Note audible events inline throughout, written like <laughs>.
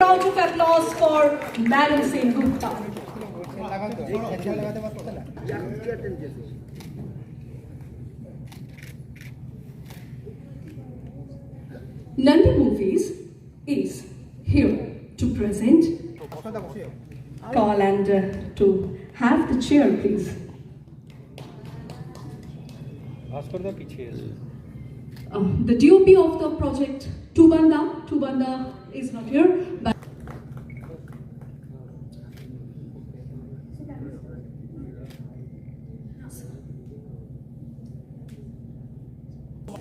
round of applause for Madam Sen Gupta. Nandi Movies is here to present. Call and uh, to have the chair, please. Um, the DOP of the project, Tubanda, Tubanda is not here, but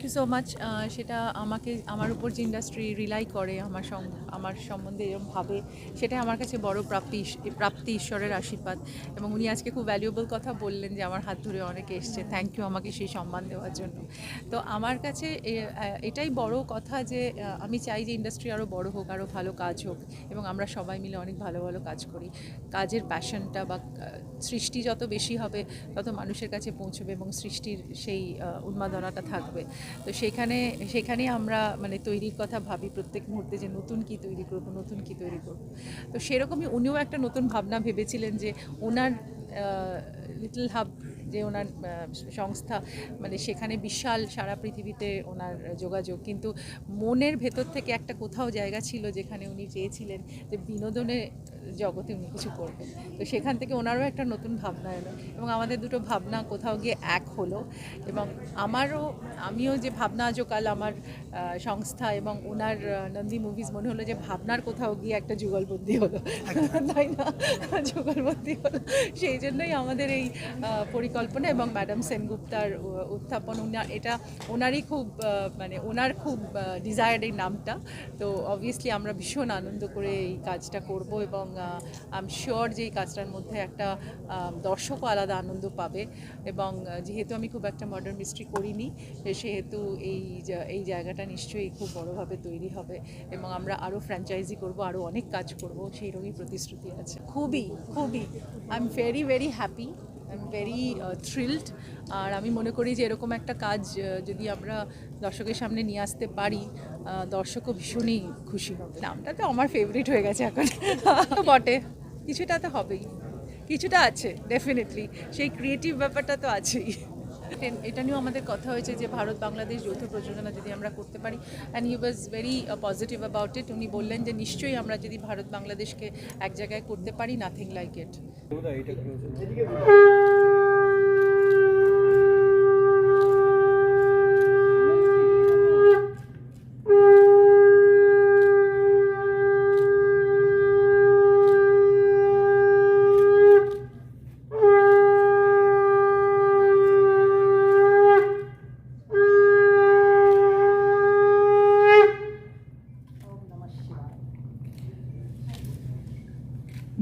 you so much সেটা আমাকে, আমার উপর যে industry rely করে, আমার আমার সম্বন্ধে এরকম ভাবে সেটা আমার কাছে বড় প্রাপ্তি প্রাপ্তি ঈশ্বরের আশীর্বাদ। এবং উনি আজকে খুব ভ্যালুয়েবল কথা বললেন যে আমার হাত ধরে অনেকে এসছে। থ্যাংক ইউ আমাকে সেই সম্মান দেওয়ার জন্য। তো আমার কাছে এটাই বড় কথা যে আমি চাই যে ইন্ডাস্ট্রি আরও বড় হোক আরও ভালো কাজ হোক, এবং আমরা সবাই মিলে অনেক ভালো ভালো কাজ করি। কাজের প্যাশনটা বা সৃষ্টি যত বেশি হবে, তত মানুষের কাছে পৌঁছবে এবং সৃষ্টির সেই উন্মাদনাটা থাকবে। তো সেখানে, সেখানেই আমরা মানে তৈরির কথা ভাবি প্রত্যেক মুহূর্তে যে নতুন কি তৈরি করব, নতুন কি তৈরি করব। তো সেরকমই উনিও একটা নতুন ভাবনা ভেবেছিলেন যে ওনার লিটল হাব যে ওনার সংস্থা মানে সেখানে বিশাল সারা পৃথিবীতে ওনার যোগাযোগ। কিন্তু মনের ভেতর থেকে একটা কোথাও জায়গা ছিল যেখানে উনি চেয়েছিলেন যে বিনোদনের জগতে উনি কিছু করবেন। তো সেখান থেকে ওনারও একটা নতুন ভাবনা এলো এবং আমাদের দুটো ভাবনা কোথাও গিয়ে এক হলো এবং আমারও আমিও যে ভাবনা আজও কাল আমার সংস্থা এবং ওনার নন্দী মুভিজ মনে হলো যে ভাবনার কোথাও গিয়ে একটা যুগলবন্দি হলো। তাই না? যুগলবন্দি হলো। সেই জন্যই আমাদের এই পরিকল্পনা এবং ম্যাডাম সেনগুপ্তার উত্থাপন উনার এটা ওনারই খুব মানে ওনার খুব ডিজায়ার্ড এই নামটা। তো অবভিয়াসলি আমরা ভীষণ আনন্দ করে এই কাজটা করব এবং আই শিওর যে এই কাজটার মধ্যে একটা দর্শকও আলাদা আনন্দ পাবে এবং যেহেতু আমি খুব একটা মডার্ন মিস্ট্রি করিনি, সেহেতু এই এই জায়গাটা নিশ্চয়ই খুব বড়োভাবে তৈরি হবে এবং আমরা আরও ফ্র্যাঞ্চাইজি করব, আরও অনেক কাজ করব, সেই রকমই প্রতিশ্রুতি আছে। খুবই খুবই I am very very happy I am very thrilled আর আমি মনে করি যে এরকম একটা কাজ যদি আমরা দর্শকের সামনে নিয়ে আসতে পারি দর্শকও ভীষণই খুশি হবে। নামটা তো আমার ফেভারিট হয়ে গেছে এখন। <laughs> বটে। কিছুটা তো হবেই। কিছুটা আছে ডেফিনেটলি সেই ক্রিয়েটিভ ব্যাপারটা তো আছেই। এটা নিয়েও আমাদের কথা হয়েছে যে ভারত, বাংলাদেশ যৌথ প্রযোজনা যদি আমরা করতে পারি। And he was very positive about it উনি বললেন যে নিশ্চয়ই আমরা যদি ভারত, বাংলাদেশকে এক জায়গায় করতে পারি নাথিং লাইক ইট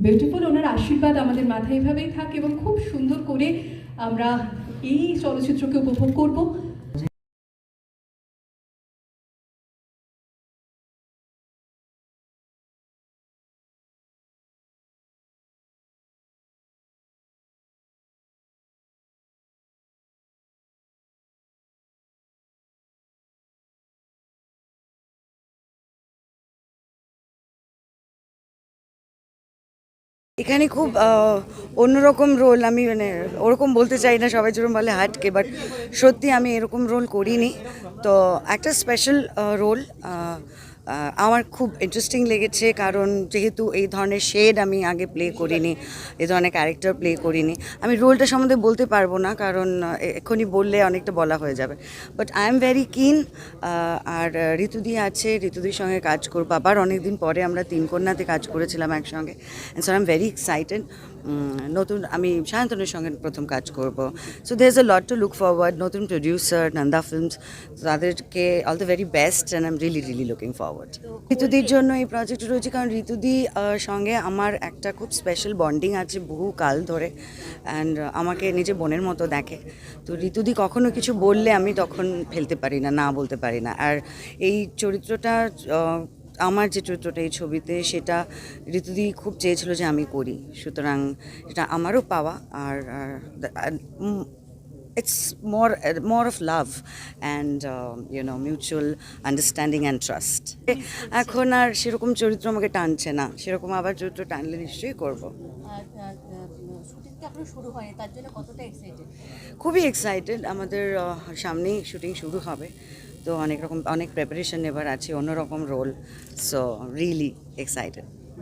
বিউটিফুল ওনার আশীর্বাদ আমাদের মাথায় এভাবেই থাকে এবং খুব সুন্দর করে আমরা এই চলচ্চিত্রকে উপভোগ করব। এখানে খুব অন্যরকম রোল আমি মানে ওরকম বলতে চাই না, সবাই যেরকম বলে হাটকে বাট সত্যি আমি এরকম রোল করিনি। তো একটা স্পেশাল রোল আমার খুব ইন্টারেস্টিং লেগেছে, কারণ যেহেতু এই ধরনের শেড আমি আগে প্লে করিনি, এই ধরনের ক্যারেক্টার প্লে করিনি। আমি রোলটা সম্বন্ধে বলতে পারব না, কারণ এক্ষুনি বললে অনেকটা বলা হয়ে যাবে। বাট আই এম ভেরি কিন আর ঋতুদি আছে, ঋতুদির সঙ্গে কাজ করব। আবার অনেকদিন পরে আমরা তিন কন্যাতে কাজ করেছিলাম একসঙ্গে। And so I am very excited নতুন আমি সায়ন্তনের সঙ্গে প্রথম কাজ করব। So there is a lot to look forward নতুন প্রডিউসার নন্দা ফিল্মস তাদেরকে all the very best and I am really really looking forward ঋতুদির জন্য এই প্রজেক্ট রয়েছে কারণ ঋতুদি সঙ্গে আমার একটা খুব স্পেশাল বন্ডিং আছে বহু কাল ধরে অ্যান্ড আমাকে নিজে বোনের মতো দেখে। তো ঋতুদি কখনো কিছু বললে আমি তখন ফেলতে পারি না না বলতে পারি না। আর এই চরিত্রটা আমার যে চরিত্রটা এই ছবিতে সেটা ঋতুদি খুব চেয়েছিল যে আমি করি। সুতরাং এটা আমারও পাওয়া আর it's more more of love and you know mutual understanding and trust এখন আর সেরকম চরিত্র আমাকে টানছে না। সেরকম আবার চরিত্র টানলে নিশ্চয়ই করব। জন্য কতটা এক্সাইটেড খুবই এক্সাইটেড আমাদের সামনেই শুটিং শুরু হবে। তো অনেক রকম অনেক প্রিপারেশন নেবার আছে অন্যরকম রোল সো রিয়েলি এক্সাইটেড